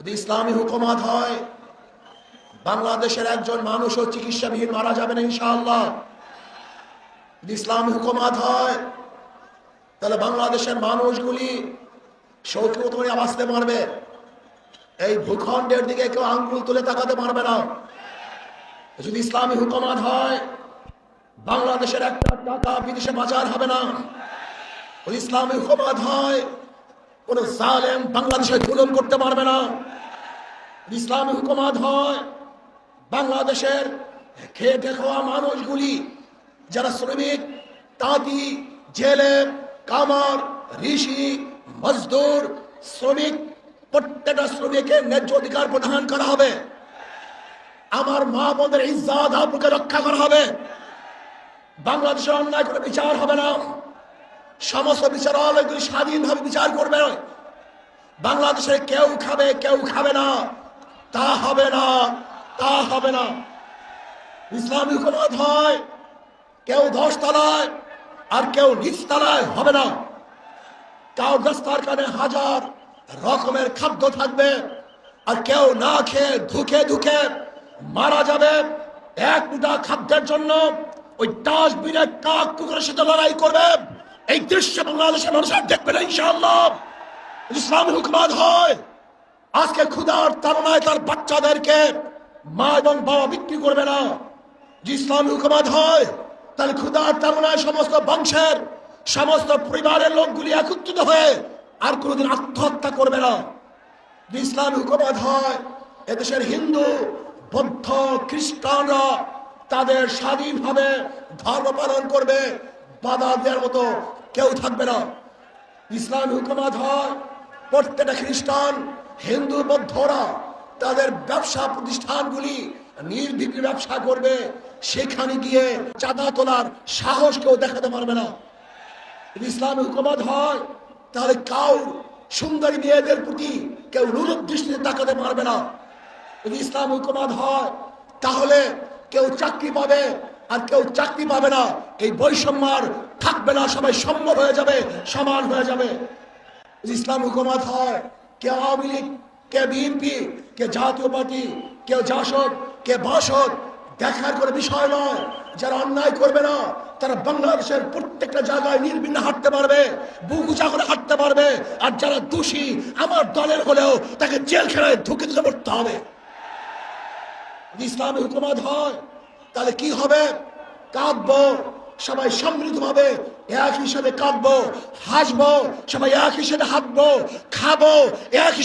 যদি ইসলামী হুকুমত হয়, বাংলাদেশের একজন মানুষও চিকিৎসাবিহীন মারা যাবে না ইনশাআল্লাহ। যদি ইসলামী হুকুমত হয়, তাহলে বাংলাদেশের মানুষগুলি শৌকিমত করে বাঁচতে পারবে। এই ভূখণ্ডের দিকে কেউ আঙ্গুল তুলে তাকাতে পারবে না। যদি ইসলামী হুকুমত হয়, বাংলাদেশের একটা টাকা বিদেশে বাজার হবে না। ইসলামী হুকুমত হয় কোন জালেম বাংলাদেশে জুলুম করতে পারবে না। ইসলামী হুকুমত হয়, বাংলাদেশের খেটে খাওয়া মানুষগুলি, যারা শ্রমিক, তাঁতি, জেলে, কামার, ঋষি, মজদুর, শ্রমিক, প্রত্যেকটা শ্রমিকের ন্যায্য অধিকার প্রদান করা হবে। আমার মা বোনের ইজ্জাত রক্ষা করা হবে। বাংলাদেশের অন্যায় করে বিচার হবে না। সমস্ত বিচারালয়গুলি স্বাধীনভাবে বিচার করবে। বাংলাদেশে কেউ খাবে কেউ খাবে না। তা হবে না, তা হবে না। ইসলামী হুকুমত হয়, কেউ দশ তলায় আর কেউ নিচ তলায় হবে না। কাউ রাস্তার কানে হাজার রকমের খাদ্য থাকবে আর কেউ না খেয়ে ধুকে ধুকে মারা যাবে। এক মুঠা খাদ্যের জন্য ওই ডাস্টবিনের কাক কুকুরের সাথে লড়াই করবে। এই দৃশ্য বাংলাদেশের মানুষের দেখবে না, ইনশাআল্লাহ। ইসলামী হুকুমত হয়। আজকে ক্ষুধার তারনায় তার বাচ্চাদেরকে মা এবং বাবা বিক্রি করবে না। যে ইসলামী হুকুমত হয় তাহলে ক্ষুধার তারনায় সমস্ত বংশের, সমস্ত পরিবারের লোকগুলি একত্রিত হয়ে আর কোনোদিন আত্মহত্যা করবে না। যে ইসলামী হুকুমত হয়, এদেশের হিন্দু, বৌদ্ধ, খ্রিস্টানরা তাদের স্বাধীনভাবে ধর্ম পালন করবে। বাধা দেওয়ার মতো কেউ থাকবে না। ইসলাম হুকুমত হয়, প্রত্যেকটা খ্রিস্টান, হিন্দু, বৌদ্ধরা তাদের ব্যবসা প্রতিষ্ঠানগুলি নির্বিঘ্নে ব্যবসা করবে। সেখানে গিয়ে চাঁদা তোলার সাহস কেউ দেখাতে পারবে না। ইসলামী হুকুমত হয়, তাহলে কাউ সুন্দরী মেয়েদের প্রতি কেউ রূপ দৃষ্টিতে তাকাতে পারবে না। যদি ইসলাম হুকুমত হয়, তাহলে কেউ চাকরি পাবে আর কেউ চাকরি পাবে না। এই বৈষম্য আর থাকবে না, সবাই সম্ভব হয়ে যাবে, সমান হয়ে যাবে। ইসলাম হুকুমত হয়, কে আওয়ামী লীগ, কে বিএনপি, কে জাতীয় পার্টি কেউ জাসদ, কে বাসদ, দেখার করে বিষয় নয়। যারা অন্যায় করবে না, তারা বাংলাদেশের প্রত্যেকটা জায়গায় নির্বিঘ্নে হাঁটতে পারবে, বুক উঁচা করে হাঁটতে পারবে। আর যারা দোষী, আমার দলের হলেও তাকে জেলখানায় ঢুকে দিতে পড়তে হবে। ইসলামী হুকুমত হয় তাহলে কি হবে? কাঁদবো, সবাই সমৃদ্ধ ভাবে এক হিসাবে কাঁদবো, হাসবো, সবাই এক হিসাবে হাঁটবো, খাব, এক হিসাবে